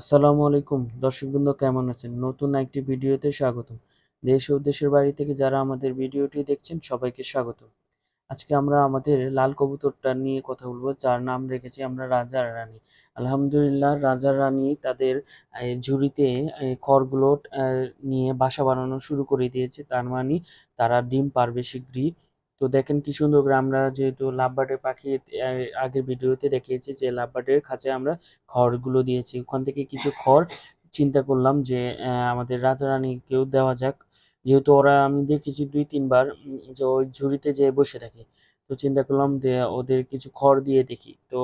আসসালামু আলাইকুম। দর্শকবৃন্দ, কেমন আছেন? নতুন একটি ভিডিওতে স্বাগতম। দেশ ও দেশের বাড়ি থেকে যারা আমাদের ভিডিওটি দেখছেন, সবাইকে স্বাগত আজকে আমরা আমাদের লাল কবুতরটা নিয়ে কথা বলব, যার নাম রেখেছি আমরা রাজা রানী। আলহামদুলিল্লাহ রাজা রানী তাদের ঝুড়িতে খড়গুলো নিয়ে বাসা বানানো শুরু করে দিয়েছে। তার মানে তারা ডিম পারবে শীঘ্রই। তো দেখেন কি সুন্দর করে আমরা যেহেতু লাভবার্ডের পাখি আগের ভিডিওতে দেখিয়েছি যে লাভবার্ডের খাঁচায় আমরা খড়গুলো দিয়েছি। ওখান থেকে কিছু খড় চিন্তা করলাম যে আমাদের রাজা রানীকেও দেওয়া যাক। যেহেতু ওরা আমি দেখেছি দুই, তিনবার যে ওই ঝুড়িতে যেয়ে বসে থাকে। তো চিন্তা করলাম যে ওদের কিছু খড় দিয়ে দেখি। তো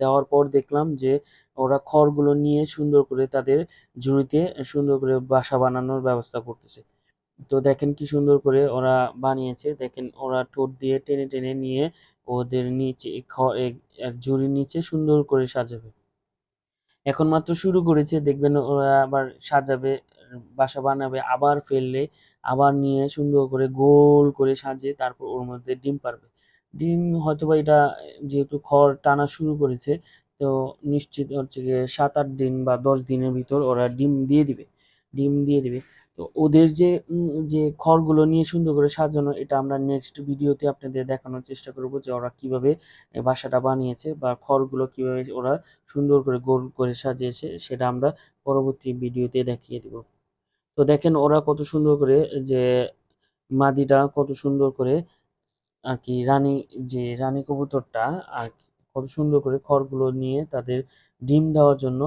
দেওয়ার পর দেখলাম যে ওরা খড়গুলো নিয়ে সুন্দর করে তাদের ঝুড়িতে সুন্দর করে বাসা বানানোর ব্যবস্থা করতেছে। তো দেখেন কি সুন্দর করে ওরা বানিয়েছে। দেখেন ওরা ঠোঁট দিয়ে টেনে টেনে নিয়ে ওদের নিচে ঝুড়ির নিচে সুন্দর করে সাজাবে। এখন মাত্র শুরু করেছে, দেখবেন ওরা আবার সাজাবে, বাসা বানাবে, আবার ফেললে, আবার নিয়ে সুন্দর করে গোল করে সাজিয়ে তারপর ওর মধ্যে ডিম পারবে। ডিম হয়তোবা এটা যেহেতু খড় টানা শুরু করেছে, তো নিশ্চিত হচ্ছে গিয়ে সাত আট দিন বা দশ দিনের ভিতর ওরা ডিম দিয়ে দিবে। ডিম দিয়ে দিবে। তো ওদের যে যে খড়গুলো নিয়ে সুন্দর করে সাজানো, এটা আমরা নেক্সট ভিডিওতে আপনাদের দেখানোর চেষ্টা করব যে ওরা কীভাবে বাসাটা বানিয়েছে বা খড়গুলো কীভাবে ওরা সুন্দর করে গোল করে সাজিয়েছে, সেটা আমরা পরবর্তী ভিডিওতে দেখিয়ে দিব। তো দেখেন ওরা কত সুন্দর করে যে মাদিটা কত সুন্দর করে আর কি রানী, যে রানী কবুতরটা আর কত সুন্দর করে খড়গুলো নিয়ে তাদের ডিম দেওয়ার জন্য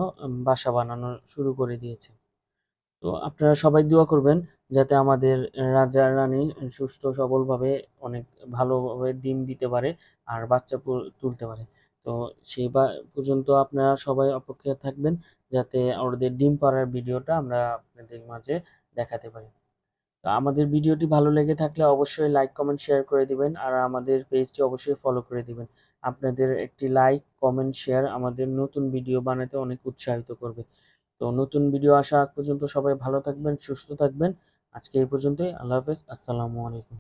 বাসা বানানো শুরু করে দিয়েছে। তো আপনারা সবাই দোয়া করবেন যাতে আমাদের রাজা, রানী সুস্থ, সবলভাবে অনেক ভালোভাবে ডিম দিতে পারে আর বাচ্চা তুলতে পারে। তো সেই পর্যন্ত আপনারা সবাই অপেক্ষায় থাকবেন যাতে আমাদের ডিম পাড়ার ভিডিওটা আমরা আপনাদের মাঝে দেখাতে পারি। তো আমাদের ভিডিওটি ভালো লেগে থাকলে অবশ্যই লাইক কমেন্ট শেয়ার করে দিবেন আর আমাদের পেজটি অবশ্যই ফলো করে দিবেন। আপনাদের একটি লাইক কমেন্ট শেয়ার আমাদের নতুন ভিডিও বানাতে অনেক উৎসাহিত করবে। তো নতুন ভিডিও আসা পর্যন্ত সবাই ভালো থাকবেন, সুস্থ থাকবেন। আজকে এই পর্যন্তই, আল্লাহ হাফেজ, আসসালামু আলাইকুম।